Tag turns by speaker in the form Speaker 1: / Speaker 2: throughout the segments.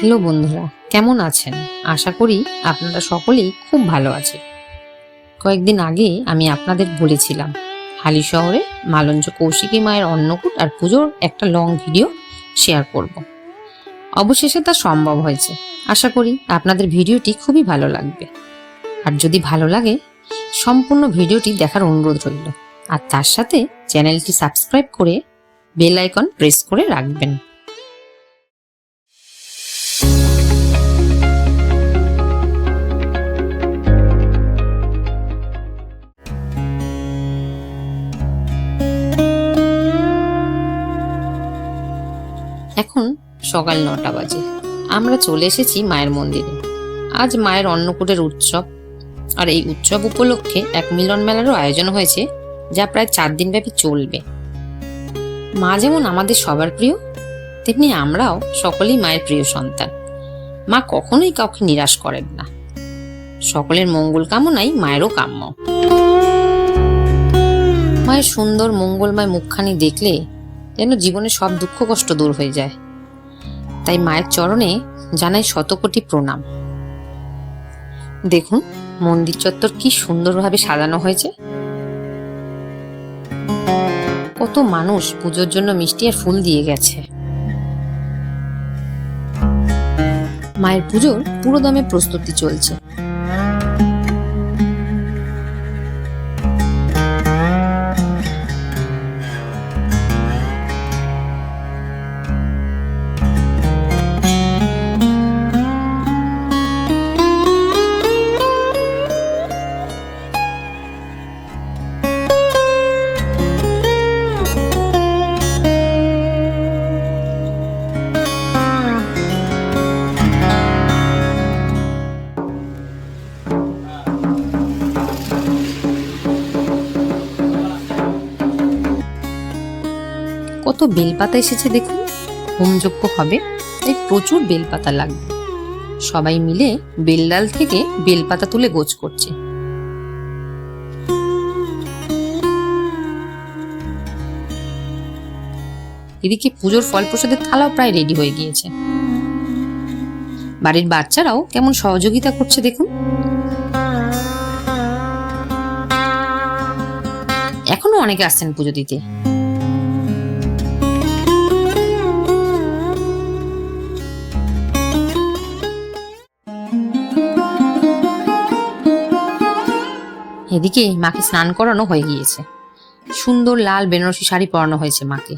Speaker 1: Hello বন্ধুরা, কেমন আছেন? আশা করি আপনারা সকলেই খুব ভালো আছেন। কয়েকদিন আগে আমি আপনাদের বলেছিলাম, হালি শহরে মালঞ্চ কৌশিকী মায়ের অন্নকূট আর পুজোর একটা লং ভিডিও শেয়ার করব। অবশেষে তা সম্ভব হয়েছে। আশা করি আপনাদের ভিডিওটি খুবই ভালো লাগবে। আর যদি ভালো লাগে, সম্পূর্ণ ভিডিওটি দেখার অনুরোধ রইল। আর তার সাথে চ্যানেলটি সাবস্ক্রাইব করে বেল আইকন প্রেস করে রাখবেন। এখন সকাল নটা বাজে। আমরা চলে এসেছি মায়ের মন্দিরে। আজ মায়ের অন্নকূটের উৎসব। আর এই উৎসব উপলক্ষে এক মিলন মেলারও আয়োজন হয়েছে, যা প্রায় চার দিন ব্যাপী চলবে। মা যেমন আমাদের সবার প্রিয়, তেমনি আমরাও সকলেই মায়ের প্রিয় সন্তান। মা কখনোই কাউকে নিরাশ করেন না। সকলের মঙ্গল কামনাই মায়েরও কাম্য। মায়ের সুন্দর মঙ্গলময় মুখখানি দেখলে যেন জীবনে সব দুঃখ কষ্ট দূর হয়ে যায়। তাই মায়ের চরণে জানাই শতকোটি প্রণাম। দেখুন, মন্দির চত্বর কি সুন্দরভাবে সাজানো হয়েছে। কত মানুষ পুজোর জন্য মিষ্টি আর ফুল দিয়ে গেছে। মায়ের পুজোর পুরো দমে প্রস্তুতি চলছে। বেলপাতা এসেছে দেখুন। হোমযজ্ঞ হবে, তাই প্রচুর বেলপাতা লাগবে। সবাই মিলে বেলডাল থেকে বেলপাতা তুলে গোছ করছে। এদিকে পুজোর ফল প্রসাদের থালাও প্রায় রেডি হয়ে গিয়েছে। বাড়ির বাচ্চারাও কেমন সহযোগিতা করছে দেখুন। এখনও অনেকে আসছেন পুজো দিতে। এদিকে মাকে স্নান করানো হয়ে গিয়েছে। সুন্দর লাল বেনারসি শাড়ি পরানো হয়েছে মাকে।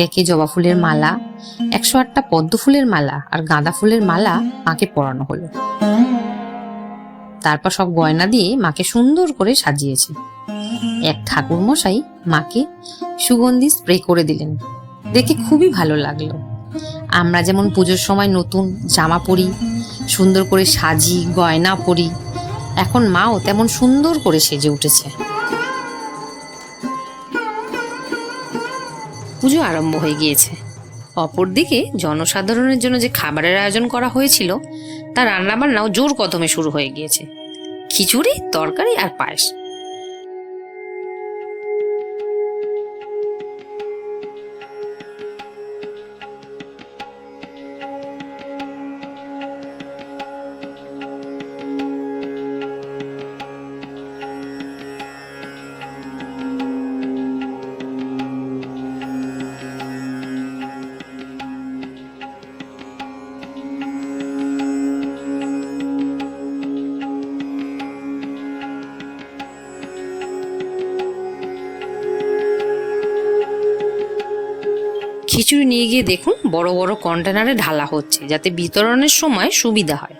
Speaker 1: এক একে জবা ফুলের মালা, একশো আটটা পদ্ম ফুলের মালা আর গাঁদা ফুলের মালা মাকে পরানো হলো। তারপর সব গয়না দিয়ে মাকে সুন্দর করে সাজিয়েছে। এক ঠাকুর মশাই মাকে সুগন্ধি স্প্রে করে দিলেন। দেখে খুবই ভালো লাগল। আমরা যেমন পুজোর সময় নতুন জামা পরি, সুন্দর করে সাজি, গয়না পরি, এখন মাও তেমন সুন্দর করে সেজে উঠেছে। পুজো আরম্ভ হয়ে গিয়েছে। অপরদিকে জনসাধারণের জন্য যে খাবারের আয়োজন করা হয়েছিল, তা রান্নাবান্নাও জোর কদমে শুরু হয়ে গিয়েছে। খিচুড়ি, তরকারি আর পায়েস। খিচুড়ি নিয়ে গিয়ে দেখুন বড় বড় কন্টেনারে ঢালা হচ্ছে, যাতে বিতরণের সময় সুবিধা হয়।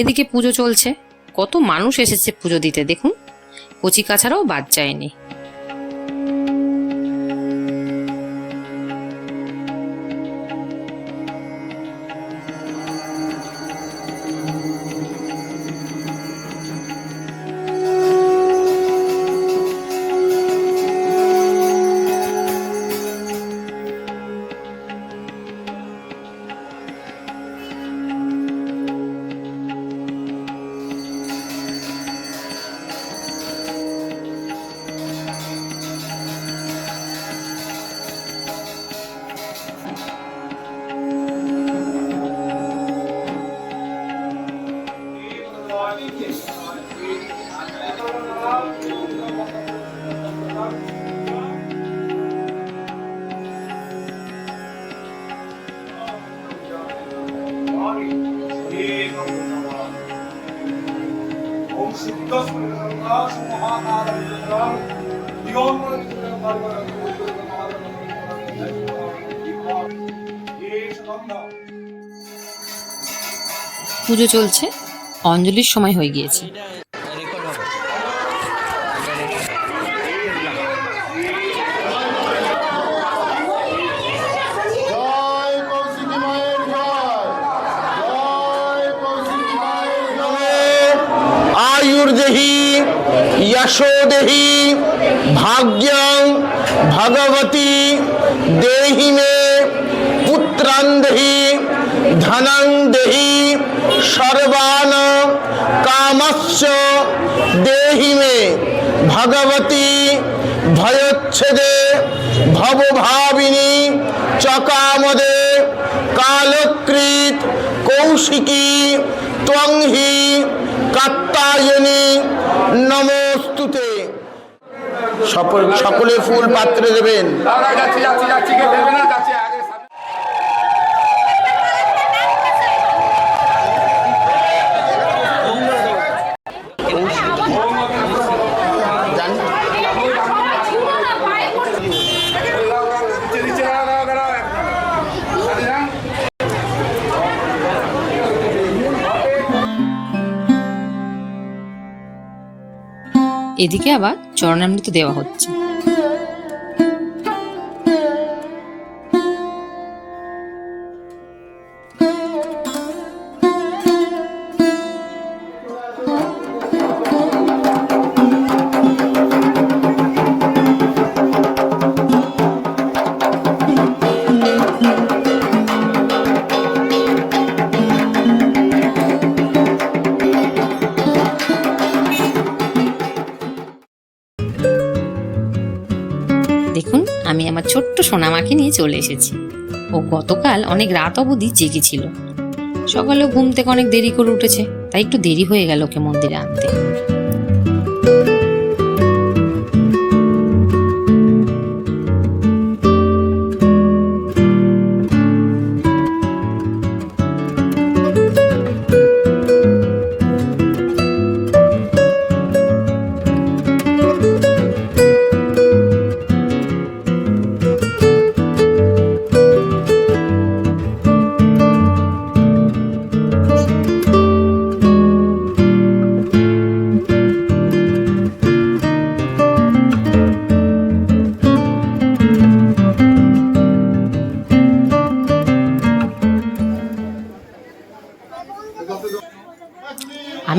Speaker 1: এদিকে পুজো চলছে। কত মানুষ এসেছে পুজো দিতে দেখুন। কচি কাছাড়াও বাদ যায়নি। পুজো চলছে অঞ্জলির সময় হয়ে গিয়েছে
Speaker 2: জয় কৌশিকী মায়ের জয় জয় কৌশিকী মায়ের জয়
Speaker 3: आयुर्देहि यशोदेहि भाग्यं भगवती देहि मे पुत्रां देहि धनं देहि সর্বান কামস্য দেহি মে। ভগবতী ভয়োচ্ছেদে ভবভাবিনী চকামদে কালকৃত কৌশিকী ত্বংহি কাত্তায়নী। নমস্তুতে। সকলে ফুল পাত্রে দেবেন।
Speaker 1: এদিকে আবার চরণামৃত দেওয়া হচ্ছে। সোনামাকে নিয়ে চলে এসেছি। ও গতকাল অনেক রাত অবধি জেগেছিল সকালে ঘুম থেকে অনেক দেরি করে উঠেছে, তাই একটু দেরি হয়ে গেল ওকে মন্দিরে আনতে।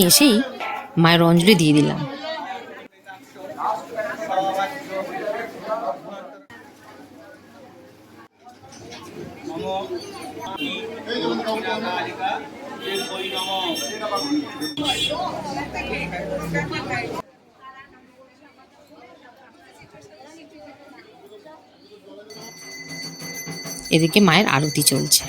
Speaker 1: আমি এসেই মায়ের অঞ্জলি দিয়ে দিলাম। এদিকে মায়ের আরতি চলছে।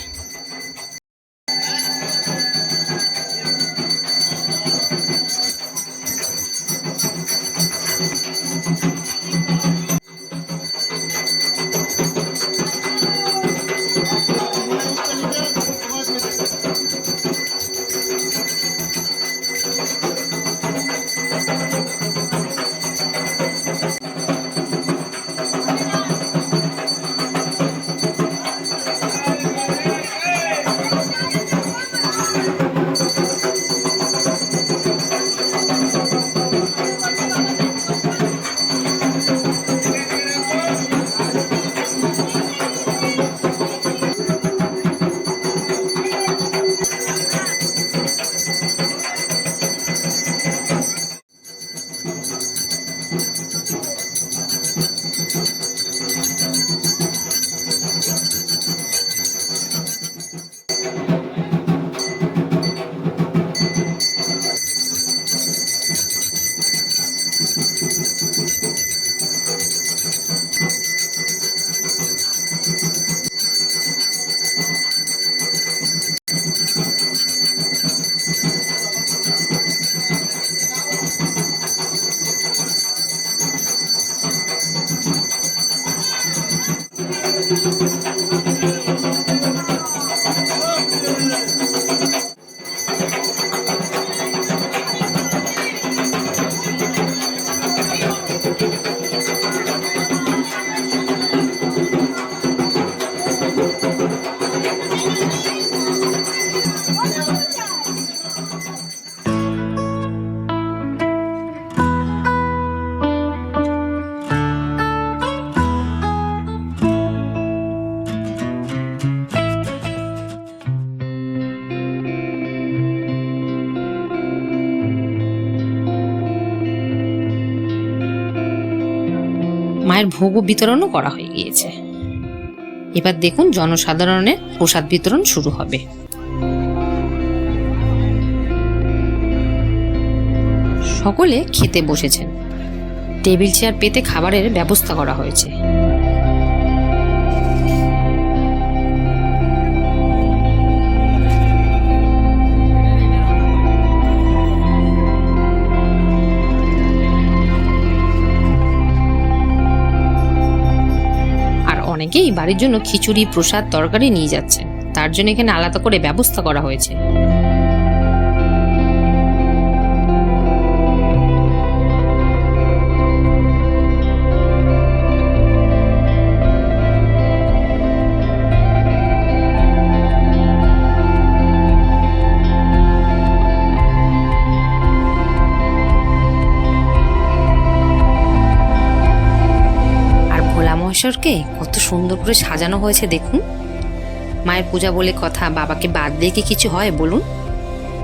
Speaker 1: ভোগ বিতরণও করা হয়ে গিয়েছে। এবার দেখুন জনসাধারণের প্রসাদ বিতরণ শুরু হবে। সকলে খেতে বসেছেন। টেবিল, চেয়ার পেতে খাবারের ব্যবস্থা করা হয়েছে। অনেকেই বাড়ির জন্য খিচুড়ি, প্রসাদ, তরকারি নিয়ে যাচ্ছেন তার জন্য এখানে আলাদা করে ব্যবস্থা করা হয়েছে। মহেশ্বরকে কত সুন্দর করে সাজানো হয়েছে, দেখুন। মায়ের পূজা বলে কথা, বাবাকে বাদ দিয়ে কি কিছু হয়, বলুন।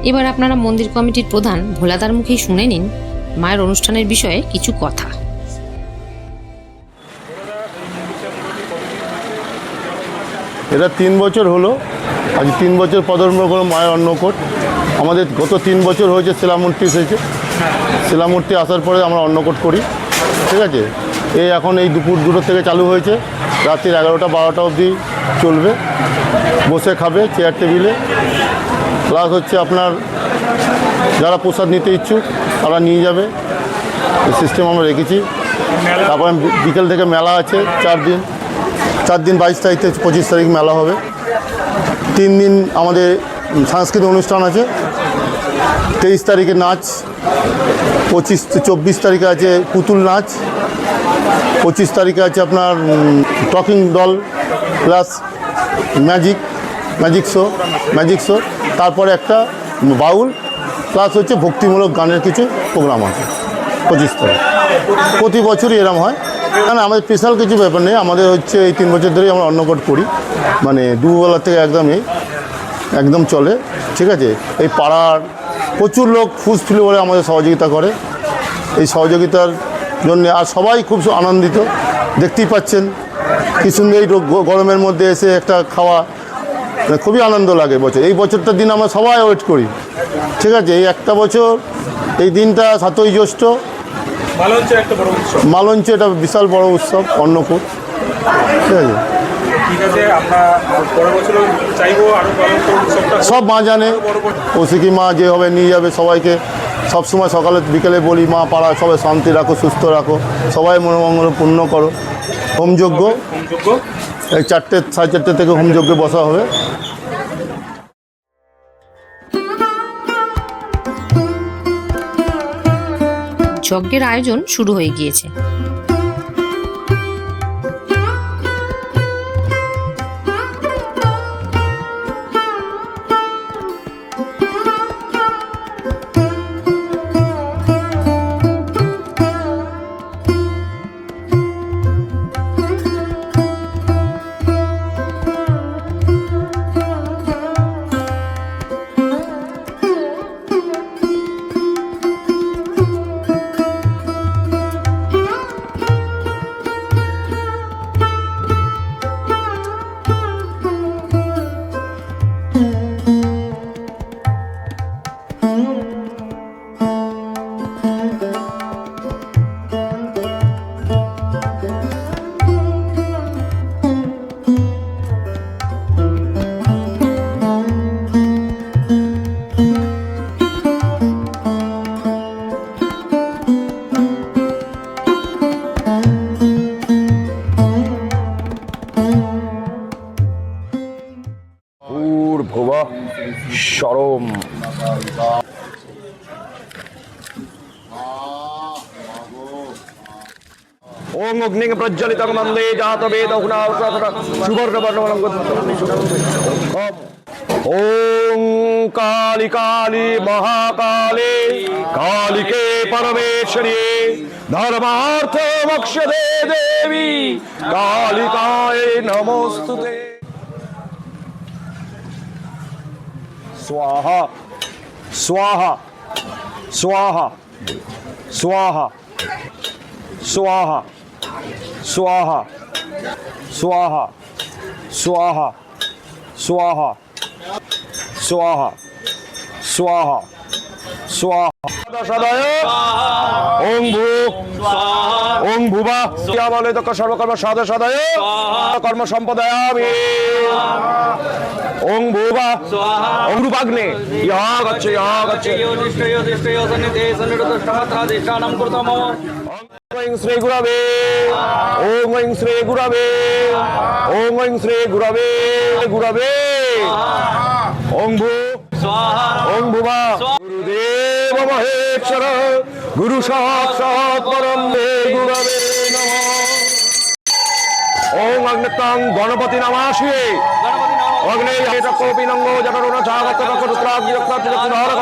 Speaker 1: এবার আপনারা মন্দির কমিটির প্রধান ভোলাদার মুখেই শুনে নিন, মায়ের অনুষ্ঠানের বিষয়ে কিছু কথা।
Speaker 4: এটা তিন বছর হলো। আজ তিন বছর পদর্ম করে মায়ের অন্নকোট। আমাদের গত তিন বছর হয়েছে শিলামূর্তি এসেছে। শিলামূর্তি আসার পরে আমরা অন্নকোট করি। ঠিক আছে? এই এখন এই দুপুর দুটো থেকে চালু হয়েছে। রাত্রির এগারোটা বারোটা অবধি চলবে। বসে খাবে চেয়ার টেবিলে প্লাস হচ্ছে আপনার যারা প্রসাদ নিতে ইচ্ছুক, তারা নিয়ে যাবে। এই সিস্টেম আমরা রেখেছি। তারপরে বিকেল থেকে মেলা আছে চার দিন। চার দিন বাইশ তারিখ থেকে পঁচিশ তারিখ মেলা হবে। তিন দিন আমাদের সাংস্কৃতিক অনুষ্ঠান আছে। তেইশ তারিখে নাচ, পঁচিশ, চব্বিশ তারিখে আছে পুতুল নাচ। পঁচিশ তারিখে আছে আপনার টকিং দল plus magic magic show magic show তারপরে একটা বাউল প্লাস হচ্ছে ভক্তিমূলক গানের কিছু প্রোগ্রাম আছে, পঁচিশ তারিখ। প্রতি বছরই এরম হয়। না আমাদের স্পেশাল কিছু ব্যাপার নেই, আমাদের হচ্ছে এই তিন বছর ধরেই আমরা অন্নকট করি। মানে দুবেলা থেকে একদমই একদম চলে, ঠিক আছে? এই পাড়ার প্রচুর লোক ফুসফুলি বলে আমাদের সহযোগিতা করে। এই সহযোগিতার জন্য আর সবাই খুব আনন্দিত। দেখতেই পাচ্ছেন কি সুন্দর এই গরমের মধ্যে এসে একটা খাওয়া মানে খুবই আনন্দ লাগে বছর। এই বছরটার দিন আমরা সবাই ওয়েট করি। ঠিক আছে এই একটা বছর এই দিনটা সাতই জ্যৈষ্ঠ। মালঞ্চ এটা বিশাল বড় উৎসব অন্নকূট। ঠিক আছে। সব মা জানে কৌশিকী মা যেভাবে নিয়ে যাবে সবাইকে। সব সময় সকালে, বিকেলে বলি, মা পাড়া সবাই শান্তি রাখো, সুস্থ রাখো, সবাই মনোমঙ্গল পূর্ণ করো।
Speaker 5: হোমযোগ্য
Speaker 4: এই চারটে, সাড়ে চারটে থেকে হোমযজ্ঞে বসা হবে।
Speaker 1: যজ্ঞের আয়োজন শুরু হয়ে গিয়েছে।
Speaker 6: প্রজ্বলিত মন্দে জাত বেদ সুবর্ণ কালী কালী মহাকালে কালিকে পরমেশ্বরী ধর্মার্থ মোক্ষদে দেবী কালিকায় নমস্তু স্বাহা। স্বাহা। স্বাহা। স্বাহা। স্বাহা। स्वाहा स्वाहा स्वाहा स्वाहा स्वाहा स्वाहा स्वाहा सदाय ओम भू ओम भुवा क्या बोले तो सर्वकर्म साध सदाय कर्म संपदायामि ओम भुवा ओम रूपाग्ने यहा ঐং শ্রী গুরবে ওং ঐং শ্রী গুরবে ওং ঐং শ্রী গুরবে গুরবে। ওং ভূ ওং ভুবা। গুরুদেব মহেশ্বর গুরু সাক্ষাৎ পরম গুরবে ওং অগ্নতং গণপতি নমাশিয়ে অগ্নে কোপি নঙ্গ জটরুণ চাগত নক্ষত্রাগ্নি রক্তার্জিত নরক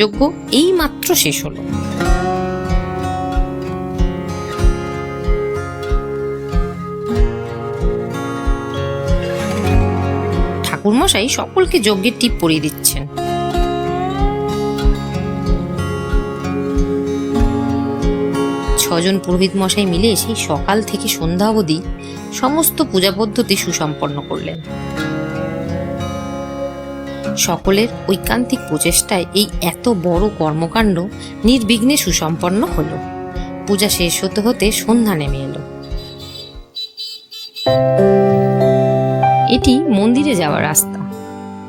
Speaker 1: যজ্ঞ এই মাত্র শেষ হলো। ঠাকুরমশাই সকলকে যজ্ঞের টিপ পরিয়ে দিচ্ছেন। ছজন পুরোহিত মশাই মিলে সেই সকাল থেকে সন্ধ্যা অবধি সমস্ত পূজা পদ্ধতি সুসম্পন্ন করলেন। সকলের ঐকান্তিক প্রচেষ্টায় এই এত বড় কর্মকাণ্ড নির্বিঘ্নে সুসম্পন্ন হলো। পূজা শেষ হতে হতে সন্ধ্যা নেমে এলো। এটি মন্দিরে যাওয়ার রাস্তা।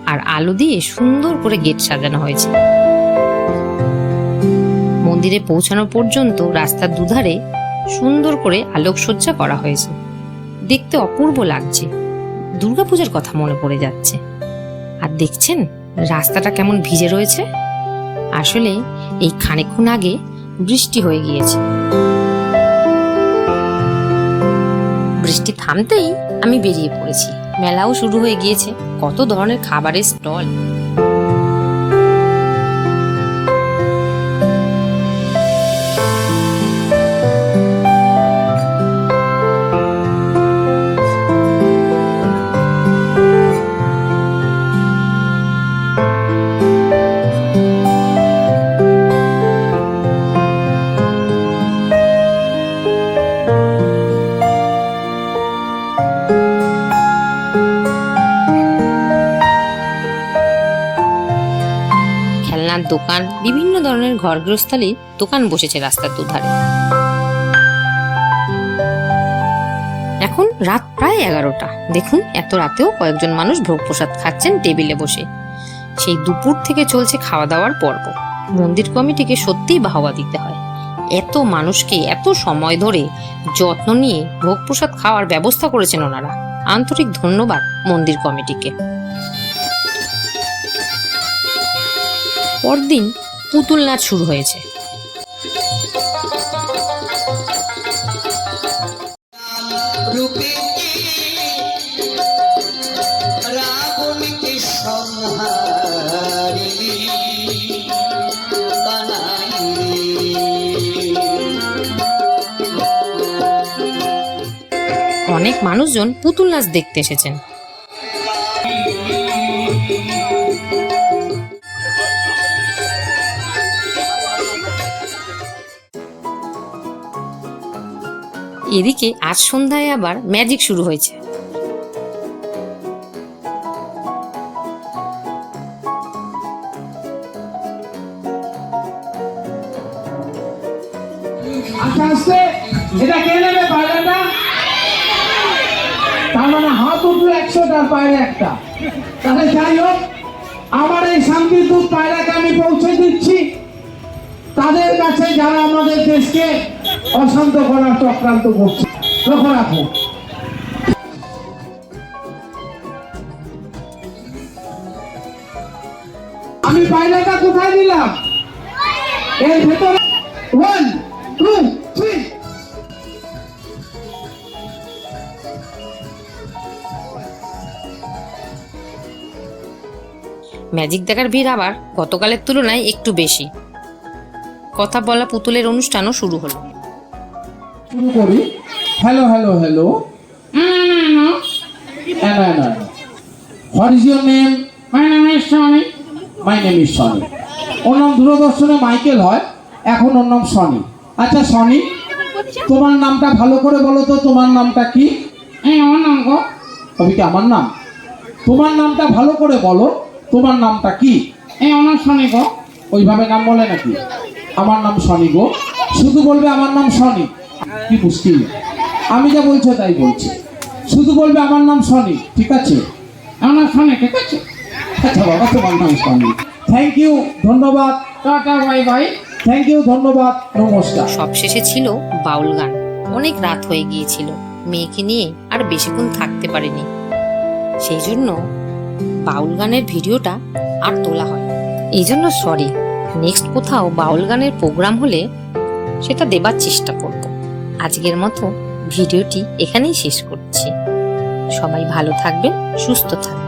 Speaker 1: আর আলো দিয়ে সুন্দর করে গেট সাজানো হয়েছে। মন্দিরে পৌঁছানো পর্যন্ত রাস্তার দুধারে সুন্দর করে আলোকসজ্জা করা হয়েছে। দেখতে অপূর্ব লাগছে। দুর্গাপূজার কথা মনে পড়ে যাচ্ছে। আর দেখছেন, রাস্তাটা কেমন ভিজে রয়েছে? আসলে এই খানিকক্ষণ আগে বৃষ্টি হয়ে গিয়েছে। বৃষ্টি থামতেই আমি বেরিয়ে পড়েছি। মেলাও শুরু হয়ে গিয়েছে। কত ধরনের খাবারের স্টল। বিভিন্ন ধরনের ঘরগৃহস্থালির দোকান বসেছে রাস্তার দুধারে। এখন রাত প্রায় এগারোটা। দেখুন, এত রাতেও কয়েকজন মানুষ ভোগ প্রসাদ খাচ্ছেন টেবিলে বসে। সেই দুপুর থেকে চলছে খাওয়া দাওয়ার পর্ব। মন্দির কমিটিকে সত্যিই বাহবা দিতে হয়। এত মানুষকে এত সময় ধরে যত্ন নিয়ে ভোগ প্রসাদ খাওয়ার ব্যবস্থা করেছেন ওনারা। আন্তরিক ধন্যবাদ মন্দির কমিটিকে। পরদিন পুতুল নাচ শুরু হয়েছে। অনেক মানুষজন পুতুল নাচ দেখতে এসেছেন। এদিকে আজ সন্ধ্যায় আবার ম্যাজিক শুরু হয়েছে।
Speaker 7: চক্রান্ত করছে। লক্ষ্য রাখো। আমি পায়রাটা কোথায় দিলাম এর ভেতরে ওয়ান টু থ্রি
Speaker 1: ম্যাজিক দেখার ভিড় আবার গতকালের তুলনায় একটু বেশি। কথা বলা পুতুলের অনুষ্ঠানও শুরু হলো।
Speaker 7: শুরু করি। Hello hello hello what is your name my name is Sony my name is Sony ওর নাম দূরদর্শনে মাইকেল হয় এখন ওর নাম সনি আচ্ছা সনি তোমার নামটা ভালো করে বলো তো তোমার নামটা কি? আমার নাম গো। তবে কি আমার নাম? তোমার নামটা ভালো করে বলো তোমার নামটা কি? এই আমার সনি গো। ওইভাবে নাম বলে নাকি? আমার নাম সনি গো। শুধু বলবে আমার নাম সনি আমি যা বলছো তাই বলছি। শুধু বলবে আমার নাম সনি, ঠিক আছে? আমার সনি, ঠিক আছে? আচ্ছা বাবা, তোমার নাম সনি। থ্যাংক ইউ ধন্যবাদ। Tata bye bye thank you ধন্যবাদ, নমস্কার।
Speaker 1: সবশেষে ছিল বাউল গান। অনেক রাত হয়ে গিয়েছিল। মেয়েকে নিয়ে আর বেশিক্ষণ থাকতে পারেনি। সেই জন্য বাউল গানের ভিডিওটা আর তোলা হয়। এই জন্য সরি। নেক্সট কোথাও বাউল গানের প্রোগ্রাম হলে সেটা দেবার চেষ্টা করব। আজকের মতো ভিডিওটি এখানেই শেষ করছি। সবাই ভালো থাকবেন সুস্থ থাকবেন।